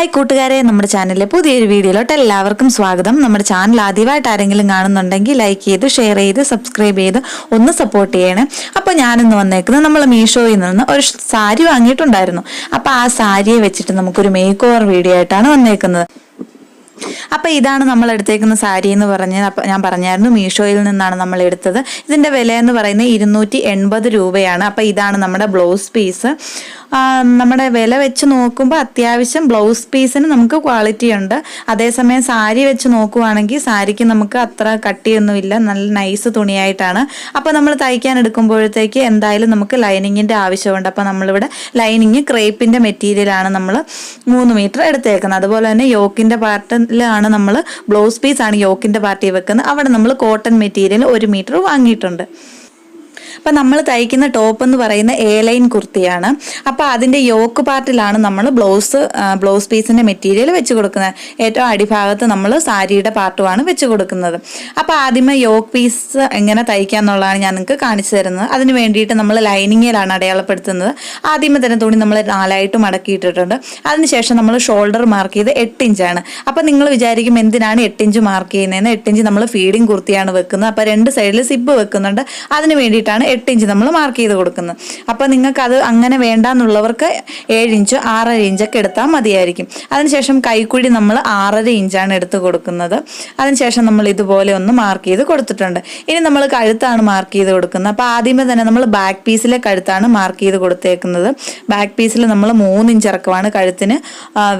Hi കൂട്ടുകാരെ. നമ്മുടെ ചാനലിലെ പുതിയൊരു വീഡിയോയിലോട്ട് എല്ലാവർക്കും സ്വാഗതം. നമ്മുടെ ചാനൽ ആദ്യമായിട്ട് ആരെങ്കിലും കാണുന്നുണ്ടെങ്കിൽ ലൈക്ക് ചെയ്ത് ഷെയർ ചെയ്ത് സബ്സ്ക്രൈബ് ചെയ്ത് ഒന്ന് സപ്പോർട്ട് ചെയ്യണേ. അപ്പോൾ ഞാനിന്ന് വന്നേക്കുന്നത് നമ്മൾ മീഷോയിൽ നിന്ന് ഒരു സാരി വാങ്ങിയിട്ടുണ്ടായിരുന്നു. അപ്പോൾ ആ സാരിയെ വെച്ചിട്ട് നമുക്കൊരു മേക്ക് ഓവർ വീഡിയോ ആയിട്ടാണ് വന്നേക്കുന്നത്. അപ്പോൾ ഇതാണ് നമ്മൾ എടുത്തേക്കുന്ന സാരി എന്ന് പറഞ്ഞ് ഞാൻ പറഞ്ഞായിരുന്നു മീഷോയിൽ നിന്നാണ് നമ്മൾ എടുത്തത്. ഇതിന്റെ വില എന്ന് പറയുന്നത് ഇരുന്നൂറ്റി എൺപത് രൂപയാണ്. അപ്പോൾ ഇതാണ് നമ്മുടെ ബ്ലൗസ് പീസ്. നമ്മുടെ വില വെച്ച് നോക്കുമ്പോൾ അത്യാവശ്യം ബ്ലൗസ് പീസിന് നമുക്ക് ക്വാളിറ്റി ഉണ്ട്. അതേസമയം സാരി വെച്ച് നോക്കുവാണെങ്കിൽ സാരിക്ക് നമുക്ക് അത്ര കട്ടിയൊന്നുമില്ല. നല്ല നൈസ് തുണിയായിട്ടാണ്. അപ്പോൾ നമ്മൾ തയ്ക്കാൻ എടുക്കുമ്പോഴത്തേക്ക് എന്തായാലും നമുക്ക് ലൈനിങ്ങിന്റെ ആവശ്യമുണ്ട്. അപ്പോൾ നമ്മളിവിടെ ലൈനിങ് ക്രേപ്പിന്റെ മെറ്റീരിയലാണ് നമ്മൾ മൂന്ന് മീറ്റർ എടുത്തേക്കുന്നത്. അതുപോലെ തന്നെ യോക്കിന്റെ പാർട്ടിലാണ് നമ്മൾ ബ്ലൗസ് പീസാണ് യോക്കിന്റെ പാർട്ടി വെക്കുന്നത്. അവിടെ നമ്മൾ കോട്ടൺ മെറ്റീരിയൽ ഒരു മീറ്റർ വാങ്ങിയിട്ടുണ്ട്. അപ്പം നമ്മൾ തയ്ക്കുന്ന ടോപ്പ് എന്ന് പറയുന്ന എ ലൈൻ കുർത്തിയാണ്. അപ്പോൾ അതിന്റെ യോക്ക് പാർട്ടിലാണ് നമ്മൾ ബ്ലൗസ് ബ്ലൗസ് പീസിന്റെ മെറ്റീരിയൽ വെച്ച് കൊടുക്കുന്നത്. ഏറ്റവും അടിഭാഗത്ത് നമ്മൾ സാരിയുടെ പാർട്ടുമാണ് വെച്ച് കൊടുക്കുന്നത്. അപ്പോൾ ആദ്യമേ യോക്ക് പീസ് എങ്ങനെ തയ്ക്കുക എന്നുള്ളതാണ് ഞാൻ നിങ്ങൾക്ക് കാണിച്ചു തരുന്നത്. അതിന് വേണ്ടിയിട്ട് നമ്മൾ ലൈനിങ്ങിലാണ് അടയാളപ്പെടുത്തുന്നത്. ആദ്യമേ തന്നെ തുണി നമ്മൾ നാലായിട്ട് മടക്കിയിട്ടിട്ടുണ്ട്. അതിനുശേഷം നമ്മൾ ഷോൾഡർ മാർക്ക് ചെയ്ത് എട്ട് ഇഞ്ചാണ് അപ്പോൾ നിങ്ങൾ വിചാരിക്കും എന്തിനാണ് എട്ട് ഇഞ്ച് മാർക്ക് ചെയ്യുന്നതെന്ന്. എട്ട് ഇഞ്ച് നമ്മൾ ഫീഡിങ് കുർത്തിയാണ് വെക്കുന്നത്. അപ്പോൾ രണ്ട് സൈഡിൽ സിബ് വെക്കുന്നുണ്ട്. അതിന് വേണ്ടിയിട്ടാണ് എട്ട് ഇഞ്ച് നമ്മൾ മാർക്ക് ചെയ്ത് കൊടുക്കുന്നത്. അപ്പോൾ നിങ്ങൾക്ക് അത് അങ്ങനെ വേണ്ടാന്നുള്ളവർക്ക് ഏഴ് ഇഞ്ച് ആറര ഇഞ്ചൊക്കെ എടുത്താൽ മതിയായിരിക്കും. അതിനുശേഷം കൈക്കുഴി നമ്മൾ ആറര ഇഞ്ചാണ് എടുത്ത് കൊടുക്കുന്നത്. അതിനുശേഷം നമ്മൾ ഇതുപോലെ ഒന്ന് മാർക്ക് ചെയ്ത് കൊടുത്തിട്ടുണ്ട്. ഇനി നമ്മൾ കഴുത്താണ് മാർക്ക് ചെയ്ത് കൊടുക്കുന്നത്. അപ്പോൾ ആദ്യമേ തന്നെ നമ്മൾ ബാക്ക് പീസിലെ കഴുത്താണ് മാർക്ക് ചെയ്ത് കൊടുത്തേക്കുന്നത്. ബാക്ക് പീസിൽ നമ്മൾ മൂന്ന് ഇഞ്ച് ഇറക്കമാണ് കഴുത്തിന്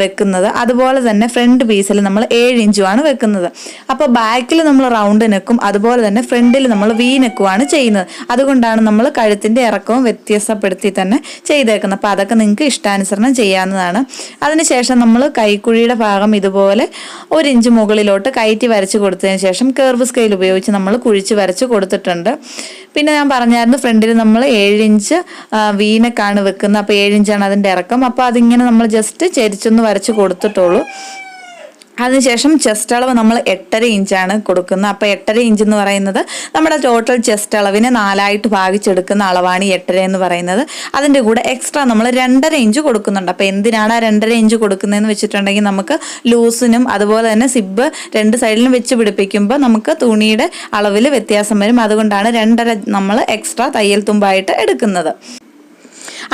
വെക്കുന്നത്. അതുപോലെ തന്നെ ഫ്രണ്ട് പീസിൽ നമ്മൾ ഏഴ് ഇഞ്ചുമാണ് വെക്കുന്നത്. അപ്പോൾ ബാക്കിൽ നമ്മൾ റൗണ്ട് നെക്കും അതുപോലെ തന്നെ ഫ്രണ്ടിൽ നമ്മൾ വി നെക്കുമാണ് ചെയ്യുന്നത്. അതുകൊണ്ടാണ് നമ്മൾ കഴുത്തിന്റെ ഇറക്കവും വ്യത്യസ്തപ്പെടുത്തി തന്നെ ചെയ്തേക്കുന്നത്. അപ്പോൾ അതൊക്കെ നിങ്ങൾക്ക് ഇഷ്ടാനുസരണം ചെയ്യാവുന്നതാണ്. അതിനുശേഷം നമ്മൾ കൈക്കുഴിയുടെ ഭാഗം ഇതുപോലെ ഒരു ഇഞ്ച് മുകളിലോട്ട് കയറ്റി വരച്ച് കൊടുത്തതിന് ശേഷം കേർവ് സ്കെയിൽ ഉപയോഗിച്ച് നമ്മൾ കുഴിച്ച് വരച്ച് കൊടുത്തിട്ടുണ്ട്. പിന്നെ ഞാൻ പറഞ്ഞായിരുന്നു ഫ്രണ്ടിൽ നമ്മൾ ഏഴിഞ്ച് വീനക്കാണ് വെക്കുന്നത്. അപ്പോൾ ഏഴിഞ്ചാണ് അതിന്റെ ഇറക്കം. അപ്പോൾ അതിങ്ങനെ നമ്മൾ ജസ്റ്റ് ചെരിച്ചൊന്ന് വരച്ച് കൊടുത്തിട്ടുള്ളൂ. അതിനുശേഷം ചെസ്റ്റ് അളവ് നമ്മൾ എട്ടര ഇഞ്ചാണ് കൊടുക്കുന്നത്. അപ്പോൾ എട്ടര ഇഞ്ച് എന്ന് പറയുന്നത് നമ്മുടെ ടോട്ടൽ ചെസ്റ്റ് അളവിനെ നാലായിട്ട് ഭാഗിച്ചെടുക്കുന്ന അളവാണ് ഈ എട്ടര എന്ന് പറയുന്നത്. അതിന്റെ കൂടെ എക്സ്ട്രാ നമ്മൾ രണ്ടര ഇഞ്ച് കൊടുക്കുന്നുണ്ട്. അപ്പോൾ എന്തിനാണ് ആ രണ്ടര ഇഞ്ച് കൊടുക്കുന്നതെന്ന് വെച്ചിട്ടുണ്ടെങ്കിൽ നമുക്ക് ലൂസിനും അതുപോലെ തന്നെ സിബ് രണ്ട് സൈഡിലും വെച്ച് പിടിപ്പിക്കുമ്പോൾ നമുക്ക് തുണിയുടെ അളവിൽ വ്യത്യാസം വരും. അതുകൊണ്ടാണ് രണ്ടര നമ്മൾ എക്സ്ട്രാ തയ്യൽ തുമ്പായിട്ട് എടുക്കുന്നത്.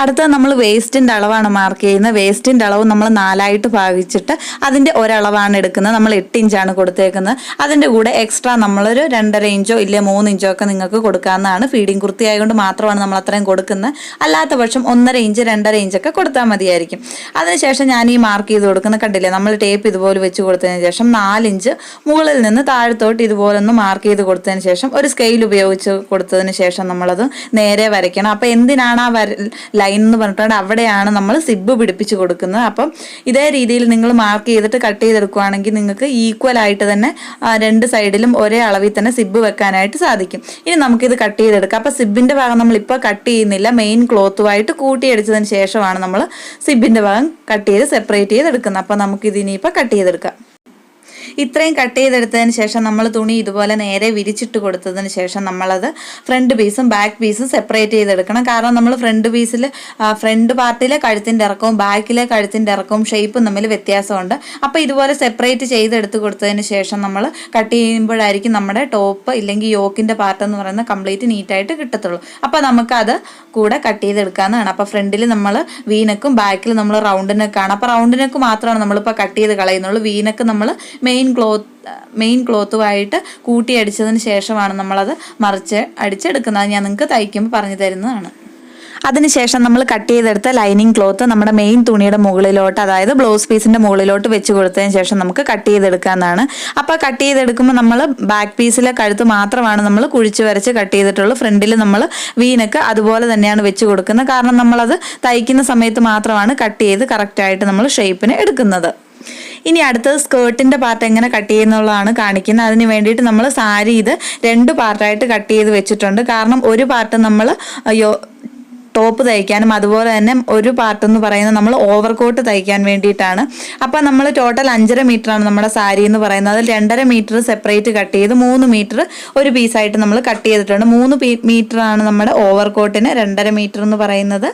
അടുത്ത നമ്മൾ വേസ്റ്റിന്റെ അളവാണ് മാർക്ക് ചെയ്യുന്നത്. വേസ്റ്റിന്റെ അളവ് നമ്മൾ നാലായിട്ട് ഭാഗിച്ചിട്ട് അതിന്റെ ഒരളവാണ് എടുക്കുന്നത്. നമ്മൾ എട്ട് ഇഞ്ചാണ് കൊടുത്തേക്കുന്നത്. അതിന്റെ കൂടെ എക്സ്ട്രാ നമ്മളൊരു രണ്ടര ഇഞ്ചോ ഇല്ലേ മൂന്ന് ഇഞ്ചോ ഒക്കെ നിങ്ങൾക്ക് കൊടുക്കാവുന്നതാണ്. ഫീഡിങ് കുർത്തി ആയതുകൊണ്ട് മാത്രമാണ് നമ്മൾ അത്രയും കൊടുക്കുന്നത്. അല്ലാത്ത പക്ഷം ഒന്നര ഇഞ്ച് രണ്ടര ഇഞ്ചൊക്കെ കൊടുത്താൽ മതിയായിരിക്കും. അതിനുശേഷം ഞാൻ ഈ മാർക്ക് ചെയ്ത് കൊടുക്കുന്ന കണ്ടില്ലേ? നമ്മൾ ടേപ്പ് ഇതുപോലെ വെച്ച് കൊടുത്തതിന് ശേഷം നാലിഞ്ച് മുകളിൽ നിന്ന് താഴത്തോട്ട് ഇതുപോലെ ഒന്ന് മാർക്ക് ചെയ്ത് കൊടുത്തതിന് ശേഷം ഒരു സ്കെയിൽ ഉപയോഗിച്ച് കൊടുത്തതിന് ശേഷം നമ്മളത് നേരെ വരയ്ക്കണം. അപ്പോൾ എന്തിനാണ് ആ വര ലൈൻ എന്ന് പറഞ്ഞിട്ടുണ്ട് അവിടെയാണ് നമ്മൾ സിബ് പിടിപ്പിച്ച് കൊടുക്കുന്നത്. അപ്പം ഇതേ രീതിയിൽ നിങ്ങൾ മാർക്ക് ചെയ്തിട്ട് കട്ട് ചെയ്തെടുക്കുകയാണെങ്കിൽ നിങ്ങൾക്ക് ഈക്വൽ ആയിട്ട് തന്നെ രണ്ട് സൈഡിലും ഒരേ അളവിൽ തന്നെ സിബ് വെക്കാനായിട്ട് സാധിക്കും. ഇനി നമുക്കിത് കട്ട് ചെയ്തെടുക്കാം. അപ്പം സിബിന്റെ ഭാഗം നമ്മൾ ഇപ്പോൾ കട്ട് ചെയ്യുന്നില്ല. മെയിൻ ക്ലോത്തുമായിട്ട് കൂട്ടിയടിച്ചതിന് ശേഷമാണ് നമ്മൾ സിബിന്റെ ഭാഗം കട്ട് ചെയ്ത് സെപ്പറേറ്റ് ചെയ്തെടുക്കുന്നത്. അപ്പം നമുക്കിത് കട്ട് ചെയ്തെടുക്കാം. ഇത്രയും കട്ട് ചെയ്തെടുത്തതിന് ശേഷം നമ്മൾ തുണി ഇതുപോലെ നേരെ വിരിച്ചിട്ട് കൊടുത്തതിന് ശേഷം നമ്മളത് ഫ്രണ്ട് പീസും ബാക്ക് പീസും സെപ്പറേറ്റ് ചെയ്തെടുക്കണം. കാരണം നമ്മൾ ഫ്രണ്ട് പീസിൽ ഫ്രണ്ട് പാർട്ടിലെ കഴുത്തിന്റെ ഇറക്കവും ബാക്കിലെ കഴുത്തിന്റെ ഇറക്കവും ഷേപ്പും തമ്മിൽ വ്യത്യാസമുണ്ട്. അപ്പോൾ ഇതുപോലെ സെപ്പറേറ്റ് ചെയ്തെടുത്ത് കൊടുത്തതിന് ശേഷം നമ്മൾ കട്ട് ചെയ്യുമ്പോഴായിരിക്കും നമ്മുടെ ടോപ്പ് ഇല്ലെങ്കിൽ യോക്കിന്റെ പാർട്ട് എന്ന് പറയുന്നത് കംപ്ലീറ്റ് നീറ്റായിട്ട് കിട്ടത്തുള്ളൂ. അപ്പോൾ നമുക്കത് കൂടെ കട്ട് ചെയ്തെടുക്കാവുന്നതാണ്. അപ്പോൾ ഫ്രണ്ടിൽ നമ്മൾ വീനക്കും ബാക്കിൽ നമ്മൾ റൗണ്ട് നെക്കാണ് അപ്പോൾ റൗണ്ട് നെക്ക് മാത്രമാണ് നമ്മളിപ്പോൾ കട്ട് ചെയ്ത് കളയുന്നുള്ളൂ. വീനക്ക് നമ്മൾ മെയിൻ ക്ലോത്ത് മെയിൻ ക്ലോത്തുമായിട്ട് കൂട്ടി അടിച്ചതിന് ശേഷമാണ് നമ്മളത് മറിച്ച് അടിച്ചെടുക്കുന്നത്. ഞാൻ നിങ്ങൾക്ക് തയ്ക്കുമ്പോൾ പറഞ്ഞു തരുന്നതാണ്. അതിനുശേഷം നമ്മൾ കട്ട് ചെയ്തെടുത്ത ലൈനിങ് ക്ലോത്ത് നമ്മുടെ മെയിൻ തുണിയുടെ മുകളിലോട്ട് അതായത് ബ്ലൗസ് പീസിന്റെ മുകളിലോട്ട് വെച്ച് കൊടുത്തതിന് ശേഷം നമുക്ക് കട്ട് ചെയ്തെടുക്കാമെന്നാണ്. അപ്പോൾ കട്ട് ചെയ്തെടുക്കുമ്പോൾ നമ്മൾ ബാക്ക് പീസിലെ കഴുത്ത് മാത്രമാണ് നമ്മൾ കുഴിച്ച് വരച്ച് കട്ട് ചെയ്തിട്ടുള്ളൂ. ഫ്രണ്ടിൽ നമ്മൾ വീനൊക്കെ അതുപോലെ തന്നെയാണ് വെച്ച് കൊടുക്കുന്നത്. കാരണം നമ്മളത് തയ്ക്കുന്ന സമയത്ത് മാത്രമാണ് കട്ട് ചെയ്ത് കറക്റ്റായിട്ട് നമ്മൾ ഷേപ്പിന് എടുക്കുന്നത്. ഇനി അടുത്തത് സ്കേർട്ടിന്റെ പാർട്ട് എങ്ങനെ കട്ട് ചെയ്യുന്നുള്ളതാണ് കാണിക്കുന്നത്. അതിന് വേണ്ടിയിട്ട് നമ്മൾ സാരി ഇത് രണ്ട് പാർട്ടായിട്ട് കട്ട് ചെയ്ത് വെച്ചിട്ടുണ്ട്. കാരണം ഒരു പാർട്ട് നമ്മൾ ടോപ്പ് തയ്ക്കാനും അതുപോലെ തന്നെ ഒരു പാർട്ട് എന്ന് പറയുന്നത് നമ്മൾ ഓവർ കോട്ട് തയ്ക്കാൻ വേണ്ടിയിട്ടാണ്. അപ്പം നമ്മൾ ടോട്ടൽ അഞ്ചര ആണ് നമ്മുടെ സാരി എന്ന് പറയുന്നത്. അതിൽ രണ്ടര മീറ്റർ സെപ്പറേറ്റ് കട്ട് ചെയ്ത് മൂന്ന് മീറ്റർ ഒരു പീസായിട്ട് നമ്മൾ കട്ട് ചെയ്തിട്ടുണ്ട്. മൂന്ന് മീറ്റർ ആണ് നമ്മുടെ ഓവർകോട്ടിന് രണ്ടര മീറ്റർ എന്ന് പറയുന്നത്.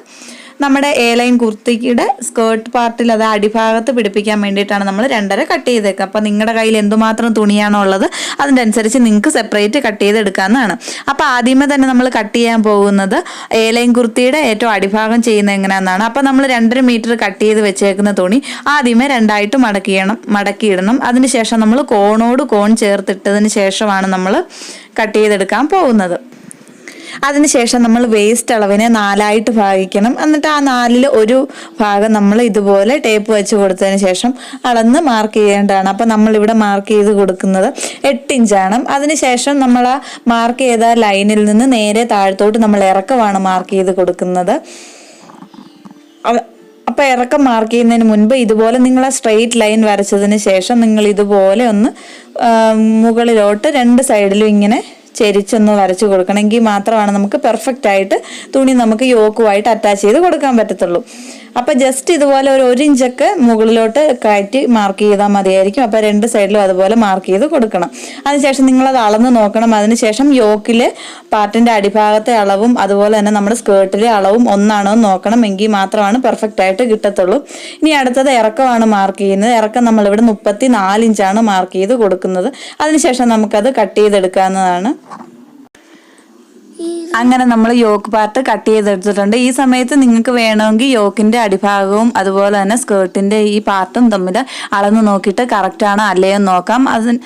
നമ്മുടെ എ ലൈൻ കുർത്തിയുടെ സ്കേർട്ട് പാർട്ടിൽ അത് അടിഭാഗത്ത് പിടിപ്പിക്കാൻ വേണ്ടിയിട്ടാണ് നമ്മൾ രണ്ടര കട്ട് ചെയ്തേക്കുക. അപ്പോൾ നിങ്ങളുടെ കയ്യിൽ എന്തുമാത്രം തുണിയാണോ ഉള്ളത് അതിന്റെ അനുസരിച്ച് നിങ്ങൾക്ക് സെപ്പറേറ്റ് കട്ട് ചെയ്തെടുക്കാവുന്നതാണ്. അപ്പോൾ ആദ്യമേ തന്നെ നമ്മൾ കട്ട് ചെയ്യാൻ പോകുന്നത് എ ലൈൻ കുർത്തിയുടെ ഏറ്റവും അടിഭാഗം ചെയ്യുന്നത് എങ്ങനെയാണെന്നാണ്. അപ്പോൾ നമ്മൾ രണ്ടര മീറ്റർ കട്ട് ചെയ്ത് വെച്ചേക്കുന്ന തുണി ആദ്യമേ രണ്ടായിട്ട് മടക്കിയണം മടക്കിയിടണം. അതിനുശേഷം നമ്മൾ കോണോട് കോൺ ചേർത്തിട്ടതിന് ശേഷമാണ് നമ്മൾ കട്ട് ചെയ്തെടുക്കാൻ പോകുന്നത്. അതിനുശേഷം നമ്മൾ വേസ്റ്റ് അളവിനെ നാലായിട്ട് ഭാഗിക്കണം. എന്നിട്ട് ആ നാലിൽ ഒരു ഭാഗം നമ്മൾ ഇതുപോലെ ടേപ്പ് വെച്ച് കൊടുത്തതിന് ശേഷം അളന്ന് മാർക്ക് ചെയ്യേണ്ടതാണ്. അപ്പം നമ്മളിവിടെ മാർക്ക് ചെയ്ത് കൊടുക്കുന്നത് എട്ട് ഇഞ്ചാണ് അതിനുശേഷം നമ്മൾ ആ മാർക്ക് ചെയ്ത ലൈനിൽ നിന്ന് നേരെ താഴത്തോട്ട് നമ്മൾ ഇറക്കമാണ് മാർക്ക് ചെയ്ത് കൊടുക്കുന്നത്. അപ്പം ഇറക്കം മാർക്ക് ചെയ്യുന്നതിന് മുൻപ് ഇതുപോലെ നിങ്ങൾ ആ സ്ട്രെയിറ്റ് ലൈൻ വരച്ചതിന് ശേഷം നിങ്ങൾ ഇതുപോലെ ഒന്ന് മുകളിലോട്ട് രണ്ട് സൈഡിലും ഇങ്ങനെ ചെരിച്ചൊന്ന് വരച്ചു കൊടുക്കണമെങ്കിൽ മാത്രമാണ് നമുക്ക് പെർഫെക്റ്റ് ആയിട്ട് തുണി നമുക്ക് യോക്കുമായിട്ട് അറ്റാച്ച് ചെയ്ത് കൊടുക്കാൻ പറ്റത്തുള്ളൂ. അപ്പൊ ജസ്റ്റ് ഇതുപോലെ ഒരു ഒരു ഇഞ്ചൊക്കെ മുകളിലോട്ട് കയറ്റി മാർക്ക് ചെയ്താൽ മതിയായിരിക്കും. അപ്പൊ രണ്ട് സൈഡിലും അതുപോലെ മാർക്ക് ചെയ്ത് കൊടുക്കണം. അതിനുശേഷം നിങ്ങൾ അത് അളന്ന് നോക്കണം. അതിനുശേഷം യോക്കിലെ പാർട്ടിന്റെ അടിഭാഗത്തെ അളവും അതുപോലെ തന്നെ നമ്മുടെ സ്കേർട്ടിലെ അളവും ഒന്നാണോ എന്ന് നോക്കണം. എങ്കിൽ മാത്രമാണ് പെർഫെക്റ്റ് ആയിട്ട് കിട്ടത്തുള്ളൂ. ഇനി അടുത്തത് ഇറക്കമാണ് മാർക്ക് ചെയ്യുന്നത്. ഇറക്കം നമ്മളിവിടെ മുപ്പത്തി നാല് ഇഞ്ചാണ് മാർക്ക് ചെയ്ത് കൊടുക്കുന്നത്. അതിനുശേഷം നമുക്കത് കട്ട് ചെയ്തെടുക്കാവുന്നതാണ്. അങ്ങനെ നമ്മൾ യോക്ക് പാർട്ട് കട്ട് ചെയ്തെടുത്തിട്ടുണ്ട്. ഈ സമയത്ത് നിങ്ങൾക്ക് വേണമെങ്കിൽ യോക്കിന്റെ അടിഭാഗവും അതുപോലെ തന്നെ സ്കേർട്ടിന്റെ ഈ പാർട്ടും തമ്മിൽ അളന്ന് നോക്കിയിട്ട് കറക്റ്റ് ആണോ അല്ലേ നോക്കാം. അതിന്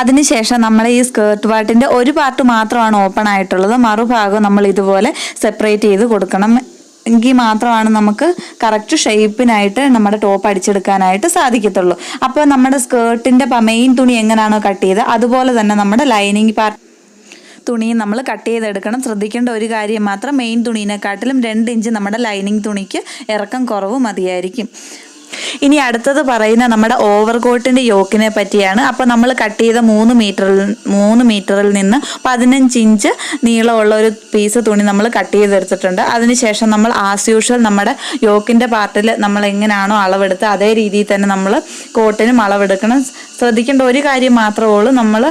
അതിനുശേഷം നമ്മൾ ഈ സ്കേർട്ട് പാർട്ടിന്റെ ഒരു പാർട്ട് മാത്രമാണ് ഓപ്പൺ ആയിട്ടുള്ളത്. മറുഭാഗം നമ്മൾ ഇതുപോലെ സെപ്പറേറ്റ് ചെയ്ത് കൊടുക്കണം. എങ്കിൽ മാത്രമാണ് നമുക്ക് കറക്റ്റ് ഷേപ്പിനായിട്ട് നമ്മുടെ ടോപ്പ് അടിച്ചെടുക്കാനായിട്ട് സാധിക്കത്തുള്ളൂ. അപ്പോൾ നമ്മുടെ സ്കേർട്ടിന്റെ മെയിൻ തുണി എങ്ങനെയാണോ കട്ട് ചെയ്ത് അതുപോലെ തന്നെ നമ്മുടെ ലൈനിങ് പാർട്ട് തുണിയും നമ്മൾ കട്ട് ചെയ്തെടുക്കണം. ശ്രദ്ധിക്കേണ്ട ഒരു കാര്യം മാത്രം മെയിൻ തുണീനെക്കാട്ടിലും രണ്ട് ഇഞ്ച് നമ്മുടെ ലൈനിങ് തുണിക്ക് ഇറക്കം കുറവ് മതിയായിരിക്കും. ഇനി അടുത്തത് പറയുന്ന നമ്മുടെ ഓവർ കോട്ടിന്റെ യോക്കിനെ പറ്റിയാണ്. അപ്പോൾ നമ്മൾ കട്ട് ചെയ്ത മൂന്ന് മീറ്ററിൽ മൂന്ന് മീറ്ററിൽ നിന്ന് പതിനഞ്ച് ഇഞ്ച് നീളമുള്ള ഒരു പീസ് തുണി നമ്മൾ കട്ട് ചെയ്തെടുത്തിട്ടുണ്ട്. അതിനുശേഷം നമ്മൾ ആസ് യൂഷ്വൽ നമ്മുടെ യോക്കിന്റെ പാർട്ടിൽ നമ്മൾ എങ്ങനെയാണോ അളവെടുത്ത് അതേ രീതിയിൽ തന്നെ നമ്മൾ കോട്ടിനും അളവെടുക്കണം. ശ്രദ്ധിക്കേണ്ട ഒരു കാര്യം മാത്രമേ ഉള്ളൂ. നമ്മൾ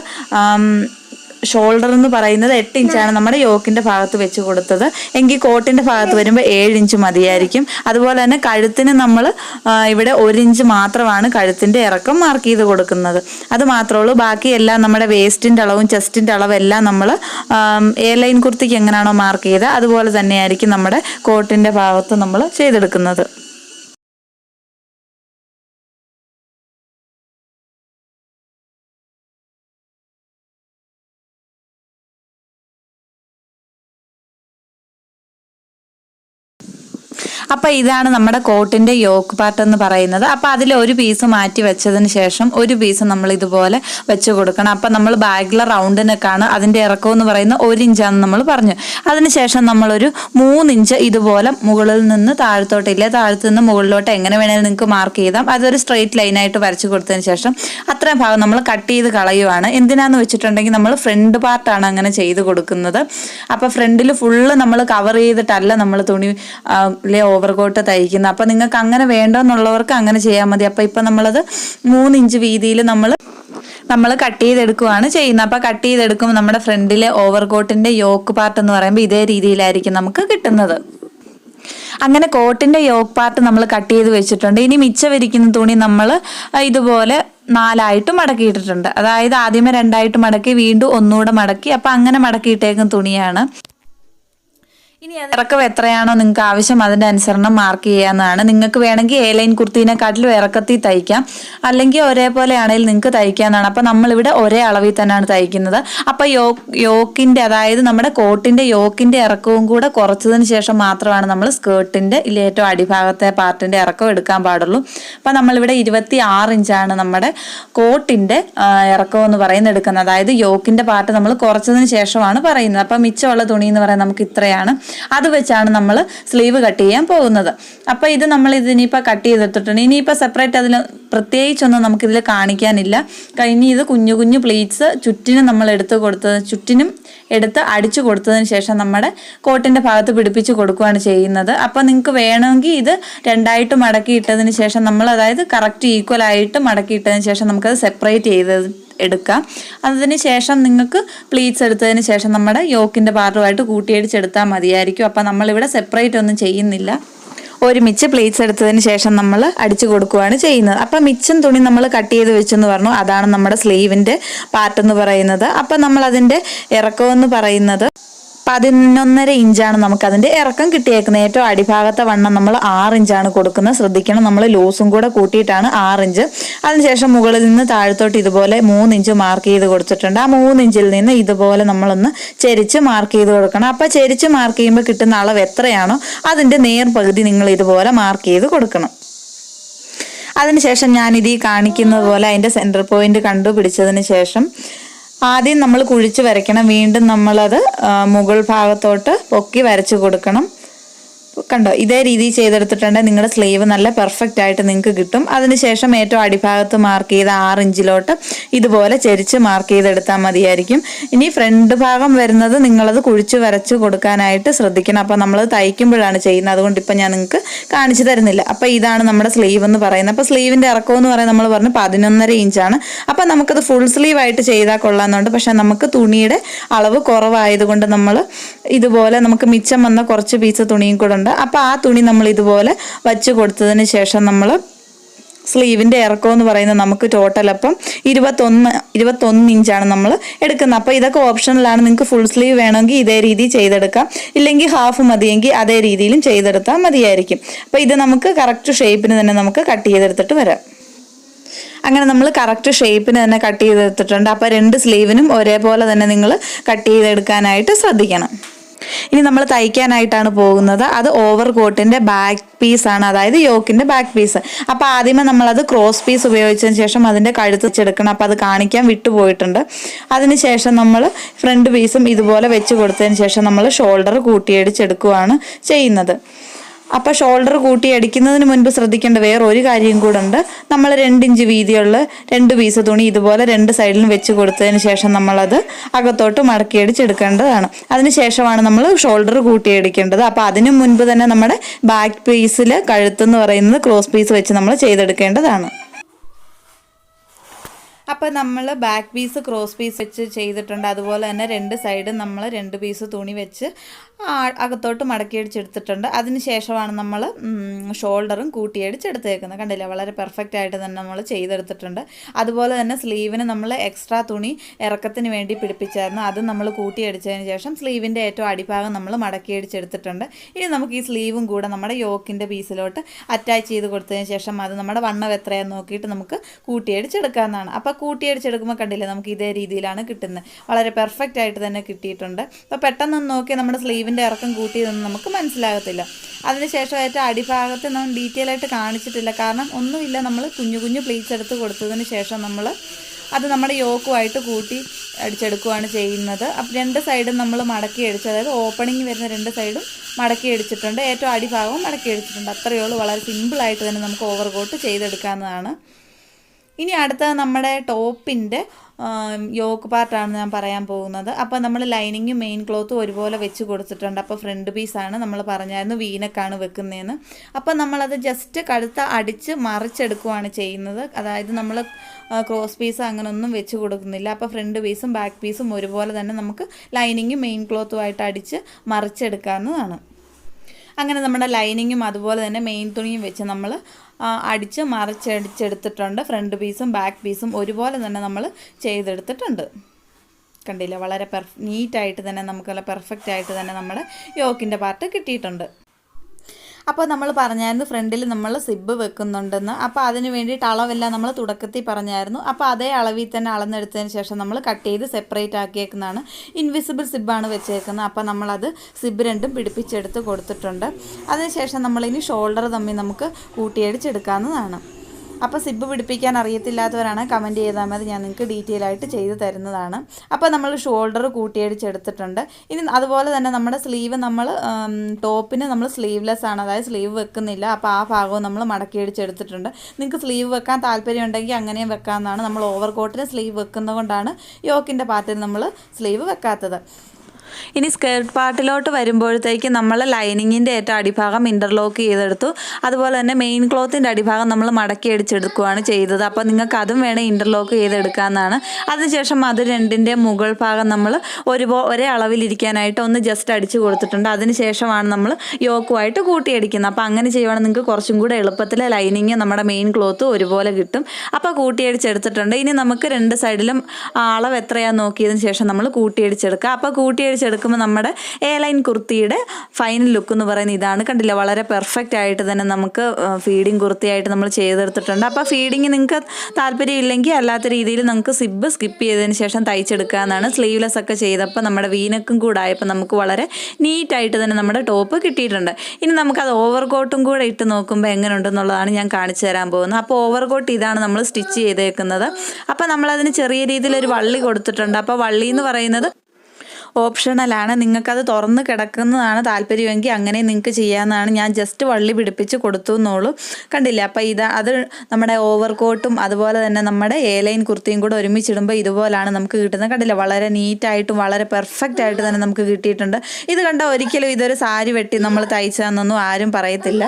ഷോൾഡർ എന്ന് പറയുന്നത് എട്ട് ഇഞ്ചാണ് നമ്മുടെ യോക്കിന്റെ ഭാഗത്ത് വെച്ച് കൊടുത്തത്. എങ്കിൽ കോട്ടിന്റെ ഭാഗത്ത് വരുമ്പോൾ ഏഴ് ഇഞ്ച് മതിയായിരിക്കും. അതുപോലെ തന്നെ കഴുത്തിന് നമ്മൾ ഇവിടെ ഒരു ഇഞ്ച് മാത്രമാണ് കഴുത്തിന്റെ ഇറക്കം മാർക്ക് ചെയ്ത് കൊടുക്കുന്നത്. അത് മാത്രമേ ഉള്ളൂ. ബാക്കി എല്ലാം നമ്മുടെ വേസ്റ്റിന്റെ അളവും ചെസ്റ്റിന്റെ അളവും എല്ലാം നമ്മൾ എ ലൈൻ കുർത്തിക്ക് എങ്ങനെയാണോ മാർക്ക് ചെയ്ത് അതുപോലെ തന്നെയായിരിക്കും നമ്മുടെ കോട്ടിന്റെ ഭാഗത്ത് നമ്മൾ ചെയ്തെടുക്കുന്നത്. അപ്പൊ ഇതാണ് നമ്മുടെ കോട്ടിന്റെ യോക്ക് പാർട്ട് എന്ന് പറയുന്നത്. അപ്പൊ അതിൽ ഒരു പീസ് മാറ്റി വെച്ചതിന് ശേഷം ഒരു പീസ് നമ്മൾ ഇതുപോലെ വെച്ച് കൊടുക്കണം. അപ്പൊ നമ്മൾ ബാഗിലെ റൗണ്ടിനൊക്കെയാണ് അതിന്റെ ഇറക്കം എന്ന് പറയുന്നത് ഒരു ഇഞ്ചാന്ന് നമ്മൾ പറഞ്ഞു. അതിനുശേഷം നമ്മളൊരു മൂന്ന് ഇഞ്ച് ഇതുപോലെ മുകളിൽ നിന്ന് താഴത്തോട്ടില്ലേ താഴത്തു നിന്ന് മുകളിലോട്ട് എങ്ങനെ വേണേലും നിങ്ങൾക്ക് മാർക്ക് ചെയ്താം. അതൊരു സ്ട്രെയിറ്റ് ലൈനായിട്ട് വരച്ചു കൊടുത്തതിന് ശേഷം അത്രയും ഭാഗം നമ്മൾ കട്ട് ചെയ്ത് കളയുവാണ്. എന്തിനാന്ന് വെച്ചിട്ടുണ്ടെങ്കിൽ നമ്മൾ ഫ്രണ്ട് പാർട്ടാണ് അങ്ങനെ ചെയ്ത് കൊടുക്കുന്നത്. അപ്പൊ ഫ്രണ്ടിൽ ഫുള്ള് നമ്മൾ കവർ ചെയ്തിട്ടല്ല നമ്മൾ തുണി ഓവർകോട്ട് തയ്ക്കുന്നത് അപ്പം നിങ്ങൾക്ക് അങ്ങനെ വേണ്ടെന്നുള്ളവർക്ക് അങ്ങനെ ചെയ്യാൻ മതി. അപ്പം ഇപ്പം നമ്മളത് മൂന്നിഞ്ച് വീതിയിൽ നമ്മൾ നമ്മൾ കട്ട് ചെയ്തെടുക്കുവാണ് ചെയ്യുന്നത്. അപ്പം കട്ട് ചെയ്തെടുക്കുമ്പോൾ നമ്മുടെ ഫ്രണ്ടിലെ ഓവർകോട്ടിന്റെ യോക്ക് പാർട്ട് എന്ന് പറയുമ്പോൾ ഇതേ രീതിയിലായിരിക്കും നമുക്ക് കിട്ടുന്നത്. അങ്ങനെ കോട്ടിന്റെ യോക്ക് പാർട്ട് നമ്മൾ കട്ട് ചെയ്ത് വെച്ചിട്ടുണ്ട്. ഇനി മിച്ചവരിക്കുന്ന തുണി നമ്മൾ ഇതുപോലെ നാലായിട്ട് മടക്കിയിട്ടിട്ടുണ്ട്. അതായത് ആദ്യമേ രണ്ടായിട്ട് മടക്കി വീണ്ടും ഒന്നുകൂടെ മടക്കി. അപ്പം അങ്ങനെ മടക്കിയിട്ടേക്കുന്ന തുണിയാണ് ഇനി ഇറക്കം എത്രയാണോ നിങ്ങൾക്ക് ആവശ്യം അതിന്റെ അനുസരണം മാർക്ക് ചെയ്യാവുന്നതാണ് നിങ്ങൾക്ക് വേണമെങ്കിൽ എ ലൈൻ കുർത്തീനെക്കാട്ടിലും ഇറക്കത്തിൽ തയ്ക്കാം. അല്ലെങ്കിൽ ഒരേപോലെ ആണെങ്കിൽ നിങ്ങൾക്ക് തയ്ക്കാവുന്നതാണ് അപ്പം നമ്മളിവിടെ ഒരേ അളവിൽ തന്നെയാണ് തയ്ക്കുന്നത്. അപ്പോൾ യോ യോക്കിന്റെ അതായത് നമ്മുടെ കോട്ടിന്റെ യോക്കിന്റെ ഇറക്കവും കൂടെ കുറച്ചതിന് ശേഷം മാത്രമാണ് നമ്മൾ സ്കേർട്ടിന്റെ ഇല്ല ഏറ്റവും അടിഭാഗത്തെ പാർട്ടിന്റെ ഇറക്കം എടുക്കാൻ പാടുള്ളൂ. അപ്പം നമ്മളിവിടെ ഇരുപത്തി ആറ് ഇഞ്ചാണ് നമ്മുടെ കോട്ടിന്റെ ഇറക്കം എന്ന് പറയുന്നത് എടുക്കുന്നത്. അതായത് യോക്കിന്റെ പാർട്ട് നമ്മൾ കുറച്ചതിന് ശേഷമാണ് പറയുന്നത്. അപ്പോൾ മിച്ചമുള്ള തുണി എന്ന് പറയുന്നത് നമുക്ക് ഇത്രയാണ്. അത് വെച്ചാണ് നമ്മൾ സ്ലീവ് കട്ട് ചെയ്യാൻ പോകുന്നത്. അപ്പോൾ ഇത് നമ്മൾ ഇത് ഇനിയിപ്പോൾ കട്ട് ചെയ്തെടുത്തിട്ടുണ്ട് ഇനിയിപ്പോൾ സെപ്പറേറ്റ് അതിൽ പ്രത്യേകിച്ചൊന്നും നമുക്കിതിൽ കാണിക്കാനില്ല. ഇനി ഇത് കുഞ്ഞു കുഞ്ഞു പ്ലീറ്റ്സ് ചുറ്റിനും നമ്മൾ എടുത്ത് കൊടുത്തത് ചുറ്റിനും എടുത്ത് അടിച്ചു കൊടുത്തതിന് ശേഷം നമ്മുടെ കോട്ടിന്റെ ഭാഗത്ത് പിടിപ്പിച്ച് കൊടുക്കുകയാണ് ചെയ്യുന്നത്. അപ്പോൾ നിങ്ങൾക്ക് വേണമെങ്കിൽ ഇത് രണ്ടായിട്ട് മടക്കി ഇട്ടതിന് ശേഷം നമ്മൾ അതായത് കറക്റ്റ് ഈക്വൽ ആയിട്ട് മടക്കി ഇട്ടതിന് ശേഷം നമുക്കത് സെപ്പറേറ്റ് ചെയ്ത് എടുക്കാം. അതിന് ശേഷം നിങ്ങൾക്ക് പ്ലീറ്റ്സ് എടുത്തതിന് ശേഷം നമ്മുടെ യോക്കിന്റെ പാർട്ടുമായിട്ട് കൂട്ടിയടിച്ചെടുത്താൽ മതിയായിരിക്കും. അപ്പം നമ്മളിവിടെ സെപ്പറേറ്റ് ഒന്നും ചെയ്യുന്നില്ല. ഒരുമിച്ച് പ്ലേറ്റ്സ് എടുത്തതിന് ശേഷം നമ്മൾ അടിച്ചു കൊടുക്കുകയാണ് ചെയ്യുന്നത്. അപ്പം മിച്ചം തുണി നമ്മൾ കട്ട് ചെയ്ത് വെച്ചെന്ന് പറഞ്ഞു. അതാണ് നമ്മുടെ സ്ലീവിന്റെ പാർട്ട് എന്ന് പറയുന്നത്. അപ്പം നമ്മൾ അതിന്റെ ഇറക്കം എന്ന് പറയുന്നത് പതിനൊന്നര ഇഞ്ചാണ് നമുക്ക് അതിന്റെ ഇറക്കം കിട്ടിയേക്കുന്നത്. ഏറ്റവും അടിഭാഗത്തെ വണ്ണം നമ്മൾ ആറ് ഇഞ്ചാണ് കൊടുക്കുന്നത്. ശ്രദ്ധിക്കണം നമ്മൾ ലൂസും കൂടെ കൂട്ടിയിട്ടാണ് ആറ് ഇഞ്ച്. അതിനുശേഷം മുകളിൽ നിന്ന് താഴത്തോട്ട് ഇതുപോലെ മൂന്ന് ഇഞ്ച് മാർക്ക് ചെയ്ത് കൊടുത്തിട്ടുണ്ട്. ആ മൂന്ന് ഇഞ്ചിൽ നിന്ന് ഇതുപോലെ നമ്മളൊന്ന് ചെരിച്ച് മാർക്ക് ചെയ്ത് കൊടുക്കണം. അപ്പോൾ ചെരിച്ച് മാർക്ക് ചെയ്യുമ്പോൾ കിട്ടുന്ന അളവ് എത്രയാണോ അതിന്റെ നേർ പകുതി നിങ്ങൾ ഇതുപോലെ മാർക്ക് ചെയ്ത് കൊടുക്കണം. അതിനുശേഷം ഞാനിത് ഈ കാണിക്കുന്നത് പോലെ അതിന്റെ സെന്റർ പോയിന്റ് കണ്ടുപിടിച്ചതിന് ശേഷം ആദ്യം നമ്മൾ കുഴിച്ച് വരയ്ക്കണം. വീണ്ടും നമ്മളത് മുകൾ ഭാഗത്തോട്ട് പൊക്കി വരച്ച് കൊടുക്കണം. കണ്ടോ ഇതേ രീതിയിൽ ചെയ്തെടുത്തിട്ടുണ്ടെങ്കിൽ നിങ്ങളുടെ സ്ലീവ് നല്ല പെർഫെക്റ്റ് ആയിട്ട് നിങ്ങൾക്ക് കിട്ടും. അതിനുശേഷം ഏറ്റവും അടിഭാഗത്ത് മാർക്ക് ചെയ്ത ആറ് ഇഞ്ചിലോട്ട് ഇതുപോലെ ചെരിച്ച് മാർക്ക് ചെയ്തെടുത്താൽ മതിയായിരിക്കും. ഇനി ഫ്രണ്ട് ഭാഗം വരുന്നത് നിങ്ങളത് കുഴിച്ച് വരച്ച് കൊടുക്കാനായിട്ട് ശ്രദ്ധിക്കണം. അപ്പോൾ നമ്മൾ തയ്ക്കുമ്പോഴാണ് ചെയ്യുന്നത്. അതുകൊണ്ട് ഇപ്പം ഞാൻ നിങ്ങൾക്ക് കാണിച്ചു തരുന്നില്ല. അപ്പോൾ ഇതാണ് നമ്മുടെ സ്ലീവ് എന്ന് പറയുന്നത്. അപ്പോൾ സ്ലീവിന്റെ ഇറക്കം എന്ന് പറയുന്നത് നമ്മൾ പറഞ്ഞു പതിനൊന്നര ഇഞ്ചാണ്. അപ്പോൾ നമുക്കത് ഫുൾ സ്ലീവ് ആയിട്ട് ചെയ്താൽ കൊള്ളാമെന്നുണ്ട്. പക്ഷേ നമുക്ക് തുണിയുടെ അളവ് കുറവായതുകൊണ്ട് നമ്മൾ ഇതുപോലെ നമുക്ക് മിച്ചം വന്ന കുറച്ച് പീസ് തുണിയും കൂടെ ഉണ്ട് അപ്പോൾ ആ തുണി നമ്മൾ ഇതുപോലെ വച്ച് കൊടുത്തതിന് ശേഷം നമ്മൾ സ്ലീവിന്റെ ഇറക്കം എന്ന് പറയുന്നത് നമുക്ക് ടോട്ടൽ അപ്പം ഇരുപത്തൊന്ന് ഇരുപത്തൊന്ന് ഇഞ്ചാണ് നമ്മൾ എടുക്കുന്നത്. അപ്പോൾ ഇതൊക്കെ ഓപ്ഷനിലാണ് നിങ്ങൾക്ക് ഫുൾ സ്ലീവ് വേണമെങ്കിൽ ഇതേ രീതിയിൽ ചെയ്തെടുക്കാം. ഇല്ലെങ്കിൽ ഹാഫ് മതിയെങ്കിൽ അതേ രീതിയിലും ചെയ്തെടുത്താൽ മതിയായിരിക്കും. അപ്പോൾ ഇത് നമുക്ക് കറക്റ്റ് ഷേപ്പിന് തന്നെ നമുക്ക് കട്ട് ചെയ്തെടുത്തിട്ട് വരാം. അങ്ങനെ നമ്മൾ കറക്റ്റ് ഷേപ്പിന് തന്നെ കട്ട് ചെയ്തെടുത്തിട്ടുണ്ട്. അപ്പോൾ രണ്ട് സ്ലീവിനും ഒരേപോലെ തന്നെ നിങ്ങൾ കട്ട് ചെയ്തെടുക്കാനായിട്ട് ശ്രദ്ധിക്കണം. ഇനി നമ്മൾ തയ്ക്കാനായിട്ടാണ് പോകുന്നത്. അത് ഓവർ കോട്ടിന്റെ ബാക്ക് പീസാണ് അതായത് യോക്കിന്റെ ബാക്ക് പീസ് അപ്പോൾ ആദ്യമേ നമ്മളത് ക്രോസ് പീസ് ഉപയോഗിച്ചതിന് ശേഷം അതിന്റെ കഴുത്ത് വെച്ചെടുക്കണം. അപ്പോൾ അത് കാണിക്കാൻ വിട്ടുപോയിട്ടുണ്ട്. അതിനുശേഷം നമ്മൾ ഫ്രണ്ട് പീസും ഇതുപോലെ വെച്ച് കൊടുത്തതിന് ശേഷം നമ്മൾ ഷോൾഡർ കൂട്ടിയടിച്ചെടുക്കുകയാണ് ചെയ്യുന്നത്. അപ്പോൾ ഷോൾഡർ കൂട്ടി അടിക്കുന്നതിന് മുൻപ് ശ്രദ്ധിക്കേണ്ട വേറെ ഒരു കാര്യം കൂടെ ഉണ്ട്. നമ്മൾ രണ്ട് ഇഞ്ച് വീതിയുള്ള രണ്ട് പീസ് തുണി ഇതുപോലെ രണ്ട് സൈഡിലും വെച്ച് കൊടുത്തതിന് ശേഷം നമ്മളത് അകത്തോട്ട് മടക്കി അടിച്ചെടുക്കേണ്ടതാണ്. അതിന് ശേഷമാണ് നമ്മൾ ഷോൾഡർ കൂട്ടിയടിക്കേണ്ടത് അപ്പോൾ അതിനു മുൻപ് തന്നെ നമ്മുടെ ബാക്ക് പീസിൽ കഴുത്ത് എന്ന് പറയുന്നത് ക്രോസ് പീസ് വെച്ച് നമ്മൾ ചെയ്തെടുക്കേണ്ടതാണ്. അപ്പോൾ നമ്മൾ ബാക്ക് പീസ് ക്രോസ് പീസ് വെച്ച് ചെയ്തിട്ടുണ്ട്. അതുപോലെ തന്നെ രണ്ട് സൈഡും നമ്മൾ രണ്ട് പീസ് തുണി വെച്ച് അകത്തോട്ട് മടക്കിയടിച്ചെടുത്തിട്ടുണ്ട് അതിന് ശേഷമാണ് നമ്മൾ ഷോൾഡറും കൂട്ടി കൂട്ടിയടിച്ചെടുത്തേക്കുന്നത് കണ്ടില്ല? വളരെ പെർഫെക്റ്റ് ആയിട്ട് തന്നെ നമ്മൾ ചെയ്തെടുത്തിട്ടുണ്ട്. അതുപോലെ തന്നെ സ്ലീവിന് നമ്മൾ എക്സ്ട്രാ തുണി ഇറക്കത്തിന് വേണ്ടി പിടിപ്പിച്ചായിരുന്നു. അത് നമ്മൾ കൂട്ടി കൂട്ടിയടിച്ചതിന് ശേഷം സ്ലീവിന്റെ ഏറ്റവും അടിഭാഗം നമ്മൾ മടക്കി മടക്കിയടിച്ചെടുത്തിട്ടുണ്ട് ഇനി നമുക്ക് ഈ സ്ലീവും കൂടെ നമ്മുടെ യോക്കിന്റെ പീസിലോട്ട് അറ്റാച്ച് ചെയ്ത് കൊടുത്തതിന് ശേഷം അത് നമ്മുടെ വണ്ണം എത്രയാന്ന് നോക്കിയിട്ട് നമുക്ക് കൂട്ടിയടിച്ചെടുക്കാവുന്നതാണ് അപ്പോൾ കൂട്ടിയടിച്ചെടുക്കുമ്പോൾ കണ്ടില്ലേ നമുക്ക് ഇതേ രീതിയിലാണ് കിട്ടുന്നത്. വളരെ പെർഫെക്റ്റ് ആയിട്ട് തന്നെ കിട്ടിയിട്ടുണ്ട്. അപ്പോൾ പെട്ടെന്ന് നോക്കി നമ്മുടെ സ്ലീവിന്റെ ഇറക്കം കൂട്ടിയതൊന്നും നമുക്ക് മനസ്സിലാകത്തില്ല. അതിനുശേഷം ഏറ്റവും അടിഭാഗത്ത് നമ്മൾ ഡീറ്റെയിൽ ആയിട്ട് കാണിച്ചിട്ടില്ല. കാരണം ഒന്നുമില്ല നമ്മൾ കുഞ്ഞു കുഞ്ഞു പ്ലീറ്റ്സ് എടുത്ത് കൊടുത്തതിന് ശേഷം നമ്മൾ അത് നമ്മുടെ യോക്കുമായിട്ട് കൂട്ടി അടിച്ചെടുക്കുകയാണ് ചെയ്യുന്നത്. അപ്പം രണ്ട് സൈഡും നമ്മൾ മടക്കി അടിച്ചു അതായത് ഓപ്പണിങ് വരുന്ന രണ്ട് സൈഡും മടക്കി അടിച്ചിട്ടുണ്ട്. ഏറ്റവും അടിഭാഗവും മടക്കി അടിച്ചിട്ടുണ്ട്. അത്രയേ ഉള്ളൂ. വളരെ സിമ്പിളായിട്ട് തന്നെ നമുക്ക് ഓവർ കോട്ട് ചെയ്തെടുക്കാവുന്നതാണ്. ഇനി അടുത്ത നമ്മുടെ ടോപ്പിന്റെ യോക്ക് പാർട്ടാണ് ഞാൻ പറയാൻ പോകുന്നത്. അപ്പോൾ നമ്മൾ ലൈനിങ്ങും മെയിൻ ക്ലോത്തും ഒരുപോലെ വെച്ച് കൊടുത്തിട്ടുണ്ട്. അപ്പോൾ ഫ്രണ്ട് പീസാണ് നമ്മൾ പറഞ്ഞായിരുന്നു വീനക്കാണ് വെക്കുന്നതെന്ന് അപ്പോൾ നമ്മളത് ജസ്റ്റ് കഴുത്ത അടിച്ച് മറിച്ചെടുക്കുവാണ് ചെയ്യുന്നത്. അതായത് നമ്മൾ ക്രോസ് പീസ് അങ്ങനെ ഒന്നും വെച്ച് കൊടുക്കുന്നില്ല. അപ്പോൾ ഫ്രണ്ട് പീസും ബാക്ക് പീസും ഒരുപോലെ തന്നെ നമുക്ക് ലൈനിങ്ങും മെയിൻ ക്ലോത്തുമായിട്ട് അടിച്ച് മറിച്ചെടുക്കാവുന്നതാണ്. അങ്ങനെ നമ്മുടെ ലൈനിങ്ങും അതുപോലെ തന്നെ മെയിൻ തുണിയും വെച്ച് നമ്മൾ അടിച്ച് മറിച്ചടിച്ചെടുത്തിട്ടുണ്ട്. ഫ്രണ്ട് പീസും ബാക്ക് പീസും ഒരുപോലെ തന്നെ നമ്മൾ ചെയ്തെടുത്തിട്ടുണ്ട്. കണ്ടില്ല? വളരെ പെർഫ് നീറ്റായിട്ട് തന്നെ നമുക്ക് നല്ല പെർഫെക്റ്റ് ആയിട്ട് തന്നെ നമ്മുടെ യോക്കിന്റെ പാർട്ട് കിട്ടിയിട്ടുണ്ട്. അപ്പോൾ നമ്മൾ പറഞ്ഞായിരുന്നു ഫ്രണ്ടിൽ നമ്മൾ സിബ് വെക്കുന്നുണ്ടെന്ന്. അപ്പോൾ അതിന് വേണ്ടിയിട്ട് അളവെല്ലാം നമ്മൾ തുടക്കത്തിൽ പറഞ്ഞായിരുന്നു. അപ്പോൾ അതേ അളവിൽ തന്നെ അളന്നെടുത്തതിന് ശേഷം നമ്മൾ കട്ട് ചെയ്ത് സെപ്പറേറ്റ് ആക്കിയേക്കുന്നതാണ്. ഇൻവിസിബിൾ സിബ്ബാണ് വെച്ചേക്കുന്നത്. അപ്പോൾ നമ്മളത് സിബ് രണ്ടും പിടിപ്പിച്ചെടുത്ത് കൊടുത്തിട്ടുണ്ട്. അതിനുശേഷം നമ്മളിനി ഷോൾഡർ തമ്മിൽ നമുക്ക് കൂട്ടിയടിച്ചെടുക്കാവുന്നതാണ്. അപ്പോൾ സിബ് പിടിപ്പിക്കാൻ അറിയത്തില്ലാത്തവരാണ് കമന്റ് ചെയ്താൽ മതി ഞാൻ നിങ്ങൾക്ക് ഡീറ്റെയിൽ ആയിട്ട് ചെയ്ത് തരുന്നതാണ്. അപ്പോൾ നമ്മൾ ഷോൾഡർ കൂട്ടിയടിച്ചെടുത്തിട്ടുണ്ട്. ഇനി അതുപോലെ തന്നെ നമ്മുടെ സ്ലീവ് നമ്മൾ ടോപ്പിന് നമ്മൾ സ്ലീവ്ലെസ് ആണ് അതായത് സ്ലീവ് വെക്കുന്നില്ല. അപ്പോൾ ആ ഭാഗവും നമ്മൾ മടക്കിയടിച്ചെടുത്തിട്ടുണ്ട്. നിങ്ങൾക്ക് സ്ലീവ് വെക്കാൻ താല്പര്യം ഉണ്ടെങ്കിൽ അങ്ങനെയും വെക്കാമെന്നാണ് നമ്മൾ ഓവർ കോട്ടിന് സ്ലീവ് വെക്കുന്നതുകൊണ്ടാണ് യോക്കിന്റെ പാർട്ടിൽ നമ്മൾ സ്ലീവ് വെക്കാത്തത്. ഇനി സ്കേർട്ട് പാർട്ടിലോട്ട് വരുമ്പോഴത്തേക്ക് നമ്മൾ ലൈനിങ്ങിന്റെ ഏറ്റവും അടിഭാഗം ഇന്റർലോക്ക് ചെയ്തെടുത്തു. അതുപോലെ തന്നെ മെയിൻ ക്ലോത്തിന്റെ അടിഭാഗം നമ്മൾ മടക്കി അടിച്ചെടുക്കുകയാണ് ചെയ്തത്. അപ്പോൾ നിങ്ങൾക്ക് അതും വേണേൽ ഇന്റർലോക്ക് ചെയ്തെടുക്കാമെന്നാണ്. അതിനുശേഷം അത് രണ്ടിന്റെ മുകൾ ഭാഗം നമ്മൾ ഒരു ഒരേ അളവിലിരിക്കാനായിട്ട് ഒന്ന് ജസ്റ്റ് അടിച്ചു കൊടുത്തിട്ടുണ്ട്. അതിനുശേഷമാണ് നമ്മൾ യോക്കുമായിട്ട് കൂട്ടിയടിക്കുന്നത്. അപ്പോൾ അങ്ങനെ ചെയ്യുവാണെങ്കിൽ നിങ്ങൾക്ക് കുറച്ചും കൂടെ എളുപ്പത്തിൽ ലൈനിങ് നമ്മുടെ മെയിൻ ക്ലോത്ത് ഒരുപോലെ കിട്ടും. അപ്പോൾ കൂട്ടിയടിച്ചെടുത്തിട്ടുണ്ട്. ഇനി നമുക്ക് രണ്ട് സൈഡിലും അളവ് എത്രയാണെന്ന് നോക്കിയതിന് ശേഷം നമ്മൾ കൂട്ടിയടിച്ചെടുക്കുക. അപ്പോൾ കൂട്ടിയടിച്ചെടുക്കുമ്പോൾ നമ്മുടെ എ ലൈൻ കുർത്തിയുടെ ഫൈനൽ ലുക്ക് എന്ന് പറയുന്നത് ഇതാണ്. കണ്ടില്ല? വളരെ പെർഫെക്റ്റ് ആയിട്ട് തന്നെ നമുക്ക് ഫീഡിങ് കുർത്തിയായിട്ട് നമ്മൾ ചെയ്തെടുത്തിട്ടുണ്ട്. അപ്പോൾ ഫീഡിങ് നിങ്ങൾക്ക് താല്പര്യം ഇല്ലെങ്കിൽ അല്ലാത്ത രീതിയിൽ നമുക്ക് സിബ് സ്കിപ്പ് ചെയ്തതിന് ശേഷം തയ്ച്ചെടുക്കാമെന്നാണ് സ്ലീവ്ലെസ് ഒക്കെ ചെയ്തപ്പോൾ നമ്മുടെ വീനക്കും കൂടെ ആയപ്പോൾ നമുക്ക് വളരെ നീറ്റായിട്ട് തന്നെ നമ്മുടെ ടോപ്പ് കിട്ടിയിട്ടുണ്ട്. ഇനി നമുക്കത് ഓവർ കോട്ടും കൂടെ ഇട്ട് നോക്കുമ്പോൾ എങ്ങനെ ഉണ്ടെന്നുള്ളതാണ് ഞാൻ കാണിച്ചു തരാൻ പോകുന്നത്. അപ്പോൾ ഓവർ കോട്ട് ഇതാണ് നമ്മൾ സ്റ്റിച്ച് ചെയ്തേക്കുന്നത്. അപ്പോൾ നമ്മളതിന് ചെറിയ രീതിയിൽ ഒരു വള്ളി കൊടുത്തിട്ടുണ്ട്. അപ്പോൾ വള്ളി എന്ന് പറയുന്നത് ഓപ്ഷണലാണ് നിങ്ങൾക്കത് തുറന്ന് കിടക്കുന്നതാണ് താല്പര്യമെങ്കിൽ അങ്ങനെ നിങ്ങൾക്ക് ചെയ്യാവുന്നതാണ്. ഞാൻ ജസ്റ്റ് വള്ളി പിടിപ്പിച്ച് കൊടുത്തു എന്നുള്ളൂ കണ്ടില്ല? അപ്പോൾ ഇത് അത് നമ്മുടെ ഓവർ കോട്ടും അതുപോലെ തന്നെ നമ്മുടെ എ ലൈൻ കുർത്തിയും കൂടെ ഒരുമിച്ചിടുമ്പോൾ ഇതുപോലാണ് നമുക്ക് കിട്ടുന്നത്. കണ്ടില്ല? വളരെ നീറ്റായിട്ടും വളരെ പെർഫെക്റ്റ് ആയിട്ട് തന്നെ നമുക്ക് കിട്ടിയിട്ടുണ്ട്. ഇത് കണ്ട? ഒരിക്കലും ഇതൊരു സാരി വെട്ടി നമ്മൾ തയ്ച്ചതെന്നൊന്നും ആരും പറയത്തില്ല.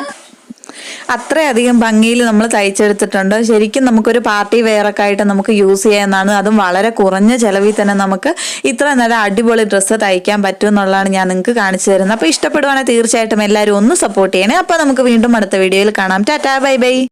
അത്രയധികം ഭംഗിയിൽ നമ്മൾ തയ്ച്ചെടുത്തിട്ടുണ്ട്. ശരിക്കും നമുക്കൊരു പാർട്ടി വെയറൊക്കെ ആയിട്ട് നമുക്ക് യൂസ് ചെയ്യാവുന്നതാണ്. അതും വളരെ കുറഞ്ഞ ചിലവിൽ തന്നെ നമുക്ക് ഇത്ര നല്ല അടിപൊളി ഡ്രസ്സ് തയ്ക്കാൻ പറ്റും എന്നുള്ളതാണ് ഞാൻ നിങ്ങൾക്ക് കാണിച്ചു തരുന്നത്. അപ്പോൾ ഇഷ്ടപ്പെടുവാണെങ്കിൽ തീർച്ചയായിട്ടും എല്ലാവരും ഒന്ന് സപ്പോർട്ട് ചെയ്യണേ. അപ്പോൾ നമുക്ക് വീണ്ടും അടുത്ത വീഡിയോയിൽ കാണാം. Tata bye bye.